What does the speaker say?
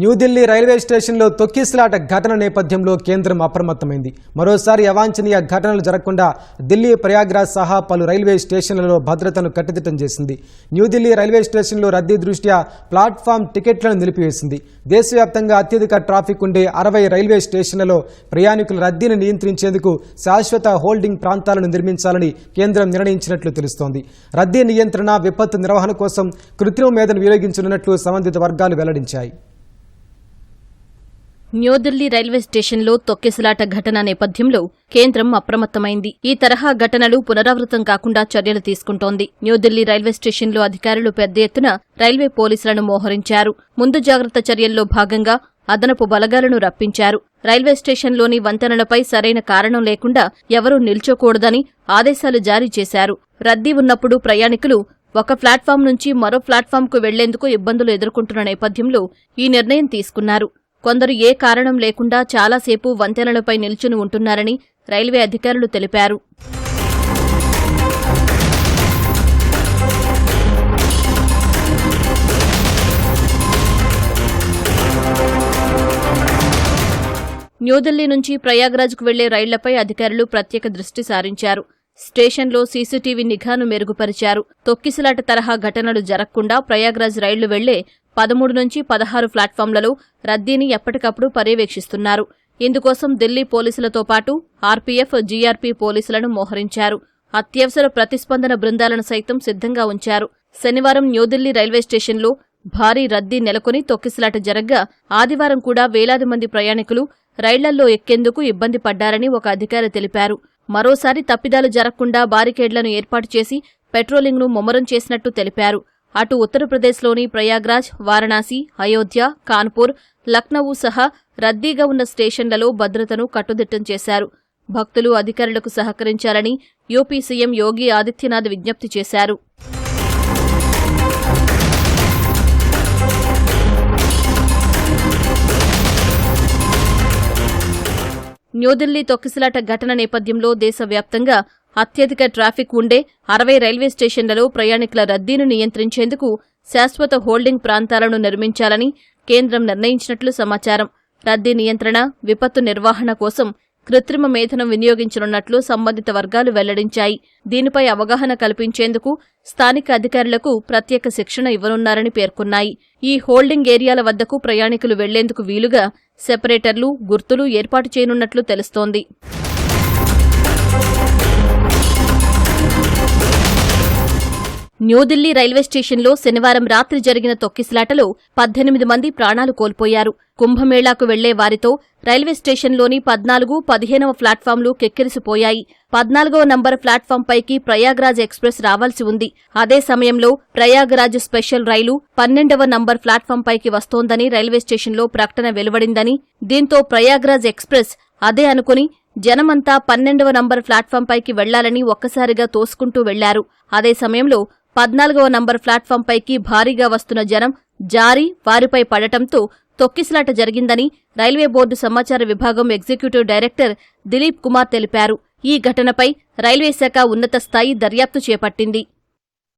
New Delhi railway స్టేషన్లో తొక్కిసలాట ఘటన నేపథ్యంలో కేంద్రం అప్రమత్తమైంది. మరోసారి అవాంఛనీయ ఘటనలు జరగకుండా ఢిల్లీ ప్రయాగ్రాజ్ సహా పలు రైల్వే స్టేషన్లలో భద్రతను కట్టుదిట్టం చేసింది. న్యూఢిల్లీ రైల్వే స్టేషన్లో రద్దీ దృష్ట్యా ప్లాట్ఫామ్ టికెట్లను నిలిపివేసింది. దేశవ్యాప్తంగా అత్యధిక ట్రాఫిక్ ఉండే అరవై రైల్వే స్టేషన్లలో ప్రయాణికుల రద్దీని నియంత్రించేందుకు శాశ్వత హోల్డింగ్ ప్రాంతాలను నిర్మించాలని కేంద్రం నిర్ణయించినట్లు తెలుస్తోంది. రద్దీ నియంత్రణ విపత్తు నిర్వహణ కోసం కృత్రిమ మేధను వినియోగించనున్నట్లు సంబంధిత వర్గాలు వెల్లడించాయి. న్యూఢిల్లీ రైల్వే స్టేషన్లో తొక్కిసలాట ఘటన నేపథ్యంలో కేంద్రం అప్రమత్తమైంది. ఈ తరహా ఘటనలు పునరావృతం కాకుండా చర్యలు తీసుకుంటోంది. న్యూఢిల్లీ రైల్వే స్టేషన్లో అధికారులు పెద్ద ఎత్తున రైల్వే పోలీసులను మోహరించారు. ముందు జాగ్రత్త చర్యల్లో భాగంగా అదనపు బలగాలను రప్పించారు. రైల్వే స్టేషన్లోని వంతెనలపై సరైన కారణం లేకుండా ఎవరూ నిల్చోకూడదని ఆదేశాలు జారీ చేశారు. రద్దీ ఉన్నప్పుడు ప్రయాణికులు ఒక ప్లాట్ఫామ్ నుంచి మరో ప్లాట్ఫామ్కు వెళ్ళేందుకు ఇబ్బందులు ఎదుర్కొంటున్న నేపథ్యంలో ఈ నిర్ణయం తీసుకున్నారు. కొందరు ఏ కారణం లేకుండా చాలాసేపు వంతెనలపై నిల్చుని ఉంటున్నారని రైల్వే అధికారులు తెలిపారు. న్యూఢిల్లీ నుంచి ప్రయాగ్రాజ్కు వెళ్ళే రైళ్ళపై అధికారులు ప్రత్యేక దృష్టి సారించారు. స్టేషన్లో సీసీటీవీ నిఘాను మెరుగుపరిచారు. తొక్కిసలాట తరహా ఘటనలు జరగకుండా ప్రయాగ్రాజ్ రైళ్ళు వెళ్ళే పదమూడు నుంచి పదహారు ప్లాట్ఫామ్లలో రద్దీని ఎప్పటికప్పుడు పర్యవేక్షిస్తున్నారు. ఇందుకోసం ఢిల్లీ పోలీసులతో పాటు ఆర్పీఎఫ్ జీఆర్పీ పోలీసులను మోహరించారు. అత్యవసర ప్రతిస్పందన బృందాలను సైతం సిద్ధంగా ఉంచారు. శనివారం న్యూఢిల్లీ రైల్వే స్టేషన్లో భారీ రద్దీ నెలకొని తొక్కిసలాట జరగ్గా ఆదివారం కూడా వేలాది మంది ప్రయాణికులు రైళ్ళల్లో ఎక్కేందుకు ఇబ్బంది పడ్డారని ఒక అధికారి తెలిపారు. మరోసారి తప్పిదాలు జరగకుండా బారికేడ్లను ఏర్పాటు చేసి పెట్రోలింగ్ను ముమ్మరం చేసినట్టు తెలిపారు. అటు ఉత్తరప్రదేశ్లోని ప్రయాగ్రాజ్ వారణాసి అయోధ్య కాన్పూర్ లక్నవూ సహా రద్దీగా ఉన్న స్టేషన్లలో భద్రతను కట్టుదిట్టం చేశారు. భక్తులు అధికారులకు సహకరించాలని యూపీ సీఎం యోగి ఆదిత్యనాథ్ విజ్ఞప్తి చేశారు. న్యూఢిల్లీ తొక్కిసలాట ఘటన నేపథ్యంలో దేశవ్యాప్తంగా అత్యధిక ట్రాఫిక్ ఉండే అరవై రైల్వే స్టేషన్లలో ప్రయాణికుల రద్దీని నియంత్రించేందుకు శాశ్వత హోల్డింగ్ ప్రాంతాలను నిర్మించాలని కేంద్రం నిర్ణయించినట్లు సమాచారం. రద్దీ నియంత్రణ విపత్తు నిర్వహణ కోసం కృత్రిమ మేధనం వినియోగించనున్నట్లు సంబంధిత వర్గాలు వెల్లడించాయి. దీనిపై అవగాహన కల్పించేందుకు స్థానిక అధికారులకు ప్రత్యేక శిక్షణ ఇవ్వనున్నారని పేర్కొన్నాయి. ఈ హోల్డింగ్ ఏరియాల వద్దకు ప్రయాణికులు వెళ్ళేందుకు వీలుగా సెపరేటర్లు గుర్తులు ఏర్పాటు చేయనున్నట్లు తెలుస్తోంది. న్యూఢిల్లీ రైల్వే స్టేషన్లో శనివారం రాత్రి జరిగిన తొక్కిసలాటలో పద్దెనిమిది మంది ప్రాణాలు కోల్పోయారు. కుంభమేళాకు వెళ్ళే వారితో రైల్వే స్టేషన్లోని పద్నాలుగు పదిహేనవ ప్లాట్ఫామ్లు కెక్కిరిసిపోయాయి. పద్నాలుగవ నంబర్ ప్లాట్ఫామ్ పైకి ప్రయాగ్రాజ్ ఎక్స్ప్రెస్ రావాల్సి ఉంది. అదే సమయంలో ప్రయాగ్రాజ్ స్పెషల్ రైలు పన్నెండవ నంబర్ ప్లాట్ఫామ్ పైకి వస్తోందని రైల్వే స్టేషన్లో ప్రకటన వెలువడిందని దీంతో ప్రయాగ్రాజ్ ఎక్స్ప్రెస్ అదే అనుకుని జనమంతా పన్నెండవ నంబర్ ప్లాట్ఫామ్ పైకి వెళ్ళాలని ఒక్కసారిగా తోసుకుంటూ వెళ్ళారు. అదే సమయంలో పద్నాలుగవ నంబర్ ప్లాట్ఫామ్ పైకి భారీగా వస్తున్న జనం జారి వారిపై పడటంతో తొక్కిసలాట జరిగిందని రైల్వే బోర్డు సమాచార విభాగం ఎగ్జిక్యూటివ్ డైరెక్టర్ దిలీప్ కుమార్ తెలిపారు. ఈ ఘటనపై రైల్వే శాఖ ఉన్నత స్థాయి దర్యాప్తు చేపట్టింది.